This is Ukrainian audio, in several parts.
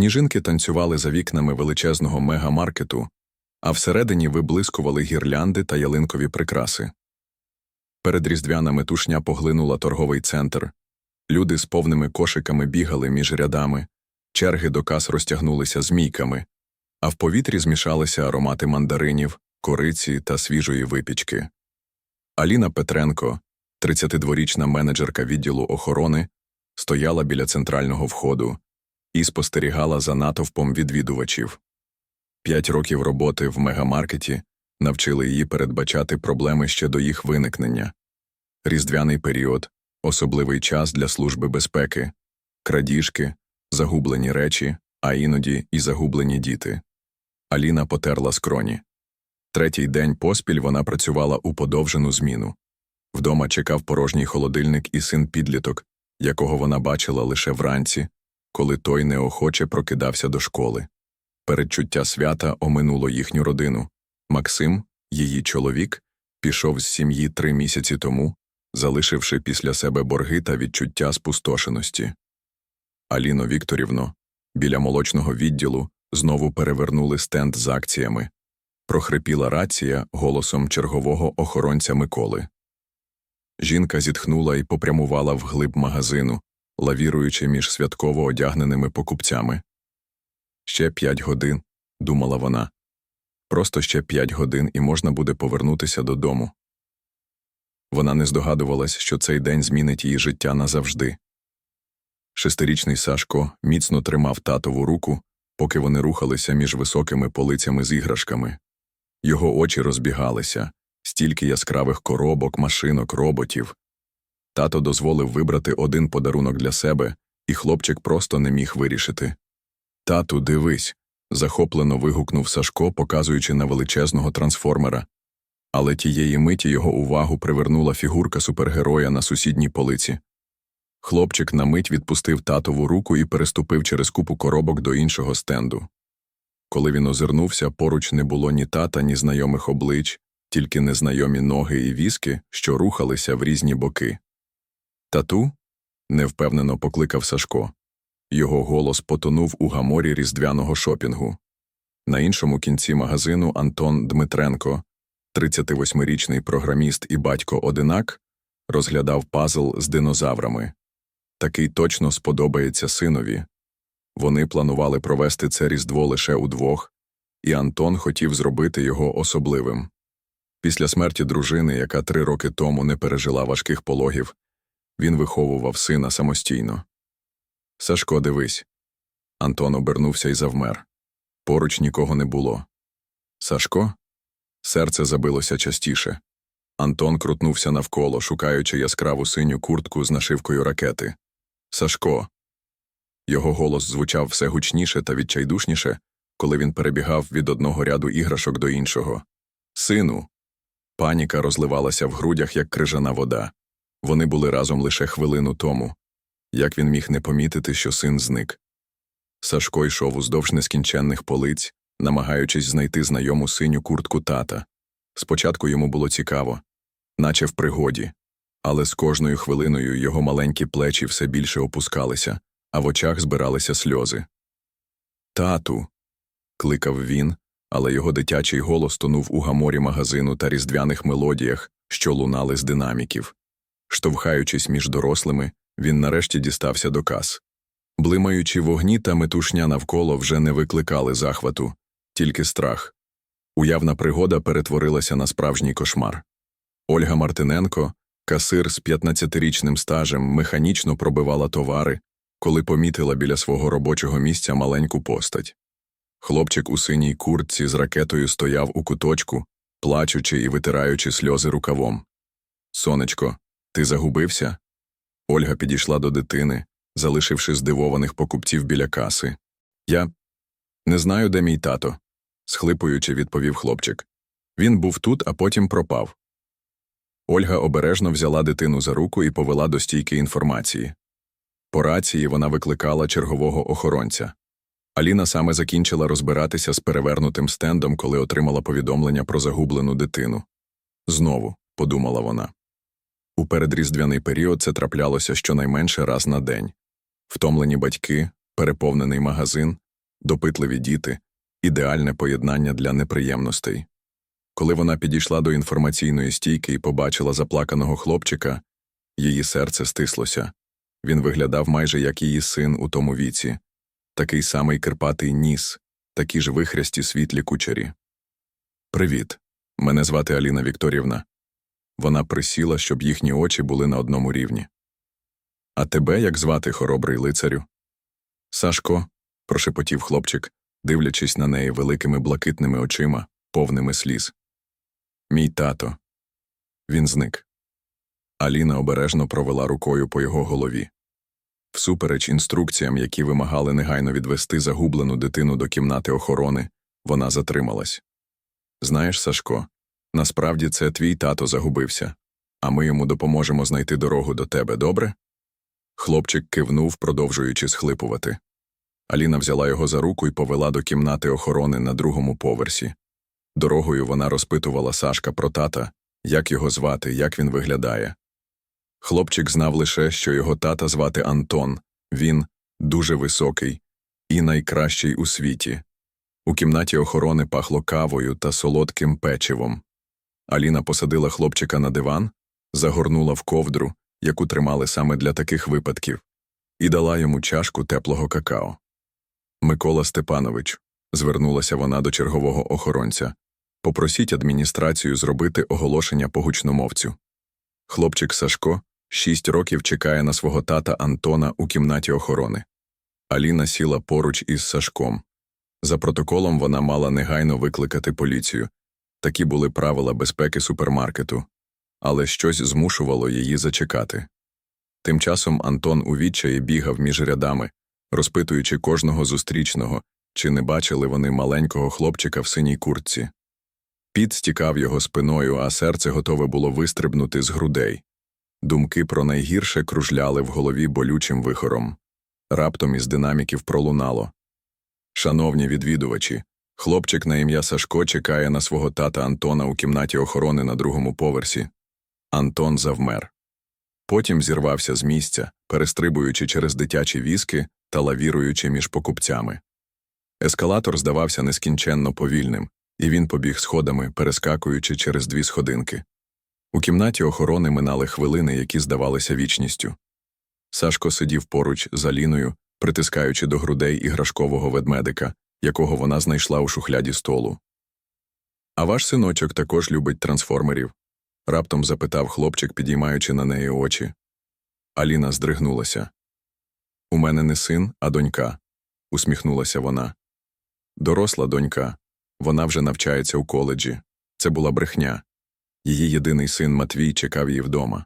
Сніжинки танцювали за вікнами величезного мегамаркету, а всередині виблискували гірлянди та ялинкові прикраси. Перед різдвяна метушня поглинула торговий центр. Люди з повними кошиками бігали між рядами, черги до кас розтягнулися змійками, а в повітрі змішалися аромати мандаринів, кориці та свіжої випічки. Аліна Петренко, 32-річна менеджерка відділу охорони, стояла біля центрального входу і спостерігала за натовпом відвідувачів. П'ять років роботи в мегамаркеті навчили її передбачати проблеми ще до їх виникнення. Різдвяний період особливий час для служби безпеки, крадіжки, загублені речі, а іноді і загублені діти. Аліна потерла скроні. Третій день поспіль вона працювала у подовжену зміну. Вдома чекав порожній холодильник і син підліток, якого вона бачила лише вранці, коли той неохоче прокидався до школи. Передчуття свята оминуло їхню родину. Максим, її чоловік, пішов з сім'ї три місяці тому, залишивши після себе борги та відчуття спустошеності. Аліно Вікторівно, біля молочного відділу знову перевернули стенд з акціями. Прохрипіла рація голосом чергового охоронця Миколи. Жінка зітхнула і попрямувала вглиб магазину, лавіруючи між святково одягненими покупцями. Ще п'ять годин, думала вона. Просто ще п'ять годин і можна буде повернутися додому. Вона не здогадувалась, що цей день змінить її життя назавжди. Шестирічний Сашко міцно тримав татову руку, поки вони рухалися між високими полицями з іграшками. Його очі розбігалися, стільки яскравих коробок, машинок, роботів. Тато дозволив вибрати один подарунок для себе, і хлопчик просто не міг вирішити. Тату, дивись. захоплено вигукнув Сашко, показуючи на величезного трансформера. Але тієї миті його увагу привернула фігурка супергероя на сусідній полиці. Хлопчик на мить відпустив татову руку і переступив через купу коробок до іншого стенду. Коли він озирнувся, поруч не було ні тата, ні знайомих облич, тільки незнайомі ноги і візки, що рухалися в різні боки. Тату? невпевнено покликав Сашко. Його голос потонув у гаморі різдвяного шопінгу. На іншому кінці магазину Антон Дмитренко, 38-річний програміст і батько одинак, розглядав пазл з динозаврами. Такий точно сподобається синові. Вони планували провести це різдво лише удвох, і Антон хотів зробити його особливим. Після смерті дружини, яка три роки тому не пережила важких пологів, він виховував сина самостійно. Сашко, дивись. Антон обернувся і завмер. Поруч нікого не було. Сашко? Серце забилося частіше. Антон крутнувся навколо, шукаючи яскраву синю куртку з нашивкою ракети. Сашко. Його голос звучав все гучніше та відчайдушніше, коли він перебігав від одного ряду іграшок до іншого. Сину. Паніка розливалася в грудях, як крижана вода. Вони були разом лише хвилину тому. Як він міг не помітити, що син зник? Сашко йшов уздовж нескінченних полиць, намагаючись знайти знайому синю куртку тата. Спочатку йому було цікаво, наче в пригоді, але з кожною хвилиною його маленькі плечі все більше опускалися, а в очах збиралися сльози. Тату. кликав він, але його дитячий голос тонув у гаморі магазину та різдвяних мелодіях, що лунали з динаміків. Штовхаючись між дорослими, він нарешті дістався до кас. Блимаючі вогні та метушня навколо вже не викликали захвату, тільки страх. Уявна пригода перетворилася на справжній кошмар. Ольга Мартиненко, касир з 15-річним стажем, механічно пробивала товари, коли помітила біля свого робочого місця маленьку постать. Хлопчик у синій куртці з ракетою стояв у куточку, плачучи і витираючи сльози рукавом. Сонечко, ти загубився? Ольга підійшла до дитини, залишивши здивованих покупців біля каси. Я не знаю, де мій тато, схлипуючи, відповів хлопчик. Він був тут, а потім пропав. Ольга обережно взяла дитину за руку і повела до стійки інформації. По рації вона викликала чергового охоронця. Аліна саме закінчила розбиратися з перевернутим стендом, коли отримала повідомлення про загублену дитину. Знову, подумала вона. У передріздвяний період це траплялося щонайменше раз на день. Втомлені батьки, переповнений магазин, допитливі діти, ідеальне поєднання для неприємностей. Коли вона підійшла до інформаційної стійки і побачила заплаканого хлопчика, її серце стислося. Він виглядав майже як її син у тому віці, такий самий кирпатий ніс, такі ж вихрясті світлі кучері. Привіт. Мене звати Аліна Вікторівна. Вона присіла, щоб їхні очі були на одному рівні. А тебе як звати, хоробрий лицарю? Сашко, прошепотів хлопчик, дивлячись на неї великими блакитними очима, повними сліз. Мій тато. Він зник. Аліна обережно провела рукою по його голові. Всупереч інструкціям, які вимагали негайно відвести загублену дитину до кімнати охорони, вона затрималась. Знаєш, Сашко, насправді це твій тато загубився, а ми йому допоможемо знайти дорогу до тебе, добре? Хлопчик кивнув, продовжуючи схлипувати. Аліна взяла його за руку і повела до кімнати охорони на другому поверсі. Дорогою вона розпитувала Сашка про тата, як його звати, як він виглядає. Хлопчик знав лише, що його тата звати Антон, він дуже високий і найкращий у світі. У кімнаті охорони пахло кавою та солодким печивом. Аліна посадила хлопчика на диван, загорнула в ковдру, яку тримали саме для таких випадків, і дала йому чашку теплого какао. Микола Степанович, звернулася вона до чергового охоронця, попросіть адміністрацію зробити оголошення по гучномовцю. Хлопчик Сашко шість років чекає на свого тата Антона у кімнаті охорони. Аліна сіла поруч із Сашком. За протоколом вона мала негайно викликати поліцію. Такі були правила безпеки супермаркету, але щось змушувало її зачекати. Тим часом Антон у відчаї бігав між рядами, розпитуючи кожного зустрічного, чи не бачили вони маленького хлопчика в синій куртці. Піт стікав його спиною, а серце готове було вистрибнути з грудей. Думки про найгірше кружляли в голові болючим вихором. Раптом із динаміків пролунало. Шановні відвідувачі, хлопчик на ім'я Сашко чекає на свого тата Антона у кімнаті охорони на другому поверсі. Антон завмер. Потім зірвався з місця, перестрибуючи через дитячі візки та лавіруючи між покупцями. Ескалатор здавався нескінченно повільним, і він побіг сходами, перескакуючи через дві сходинки. У кімнаті охорони минали хвилини, які здавалися вічністю. Сашко сидів поруч з Аліною, притискаючи до грудей іграшкового ведмедика, якого вона знайшла у шухляді столу. А ваш синочок також любить трансформерів? раптом запитав хлопчик, підіймаючи на неї очі. Аліна здригнулася. У мене не син, а донька, усміхнулася вона. Доросла донька. Вона вже навчається у коледжі. Це була брехня. Її єдиний син Матвій чекав її вдома.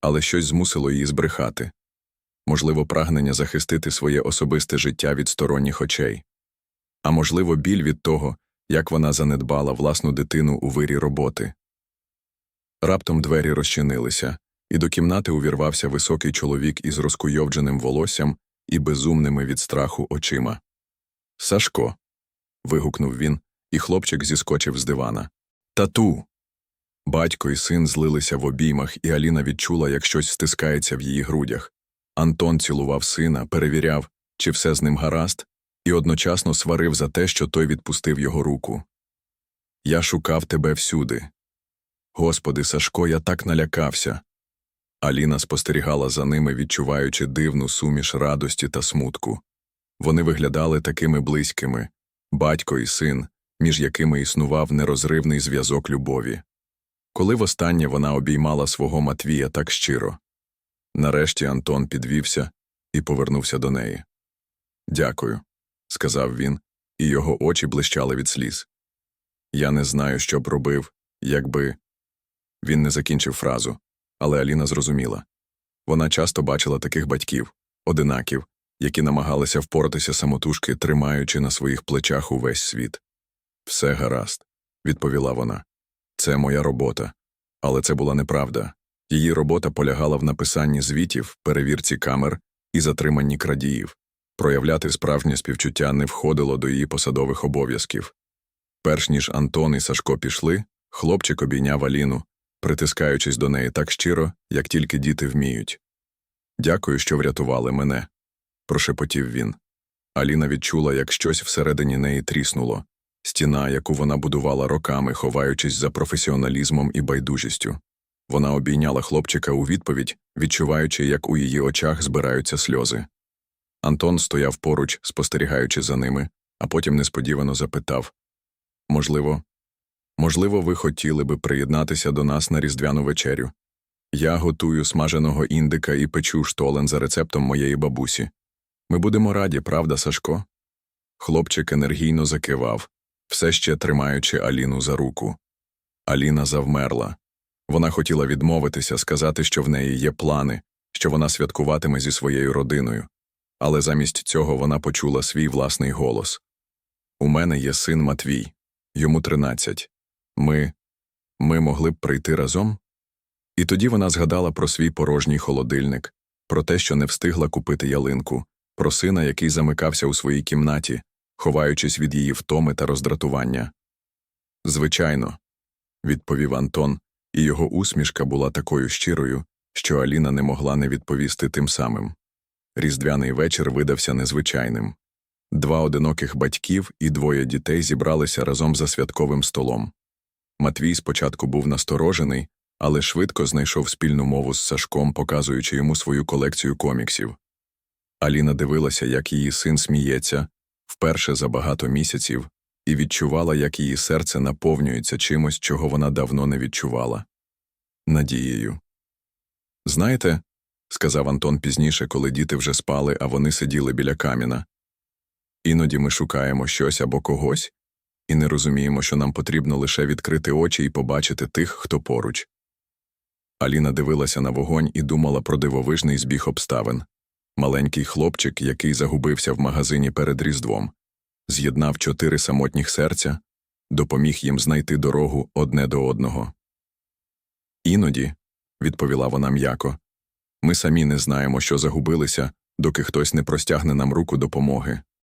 Але щось змусило її збрехати можливо, прагнення захистити своє особисте життя від сторонніх очей, а можливо, біль від того, як вона занедбала власну дитину у вирі роботи. Раптом двері розчинилися, і до кімнати увірвався високий чоловік із розкуйовдженим волоссям і безумними від страху очима. Сашко. вигукнув він, і хлопчик зіскочив з дивана. Тату. Батько і син злилися в обіймах, і Аліна відчула, як щось стискається в її грудях. Антон цілував сина, перевіряв, чи все з ним гаразд, і одночасно сварив за те, що той відпустив його руку. Я шукав тебе всюди. Господи, Сашко, я так налякався. Аліна спостерігала за ними, відчуваючи дивну суміш радості та смутку. Вони виглядали такими близькими батько і син, між якими існував нерозривний зв'язок любові. Коли востаннє вона обіймала свого Матвія так щиро. Нарешті Антон підвівся і повернувся до неї. Дякую, сказав він, і його очі блищали від сліз. Я не знаю, що б робив, якби. Він не закінчив фразу, але Аліна зрозуміла. Вона часто бачила таких батьків, одинаків, які намагалися впоратися самотужки, тримаючи на своїх плечах увесь світ. Все гаразд, відповіла вона. Це моя робота. Але це була неправда. Її робота полягала в написанні звітів, перевірці камер і затриманні крадіїв. Проявляти справжнє співчуття не входило до її посадових обов'язків. Перш ніж Антон і Сашко пішли, хлопчик обійняв Аліну, притискаючись до неї так щиро, як тільки діти вміють. Дякую, що врятували мене, прошепотів він. Аліна відчула, як щось всередині неї тріснуло. Стіна, яку вона будувала роками, ховаючись за професіоналізмом і байдужістю. Вона обійняла хлопчика у відповідь, відчуваючи, як у її очах збираються сльози. Антон стояв поруч, спостерігаючи за ними, а потім несподівано запитав Можливо, можливо, ви хотіли би приєднатися до нас на різдвяну вечерю. Я готую смаженого індика і печу штолен за рецептом моєї бабусі. Ми будемо раді, правда, Сашко? Хлопчик енергійно закивав, все ще тримаючи Аліну за руку. Аліна завмерла. Вона хотіла відмовитися, сказати, що в неї є плани, що вона святкуватиме зі своєю родиною. Але замість цього вона почула свій власний голос. У мене є син Матвій, йому тринадцять. Ми. ми могли б прийти разом? І тоді вона згадала про свій порожній холодильник, про те, що не встигла купити ялинку, про сина, який замикався у своїй кімнаті, ховаючись від її втоми та роздратування. Звичайно, відповів Антон, і його усмішка була такою щирою, що Аліна не могла не відповісти тим самим. Різдвяний вечір видався незвичайним. Два одиноких батьків і двоє дітей зібралися разом за святковим столом. Матвій спочатку був насторожений, але швидко знайшов спільну мову з Сашком, показуючи йому свою колекцію коміксів. Аліна дивилася, як її син сміється, вперше за багато місяців, і відчувала, як її серце наповнюється чимось, чого вона давно не відчувала надією. Знаєте, сказав Антон пізніше, коли діти вже спали, а вони сиділи біля каміна. Іноді ми шукаємо щось або когось, і не розуміємо, що нам потрібно лише відкрити очі і побачити тих, хто поруч. Аліна дивилася на вогонь і думала про дивовижний збіг обставин. Маленький хлопчик, який загубився в магазині перед Різдвом, з'єднав чотири самотніх серця, допоміг їм знайти дорогу одне до одного. Іноді, відповіла вона м'яко, ми самі не знаємо, що загубилися, доки хтось не простягне нам руку допомоги.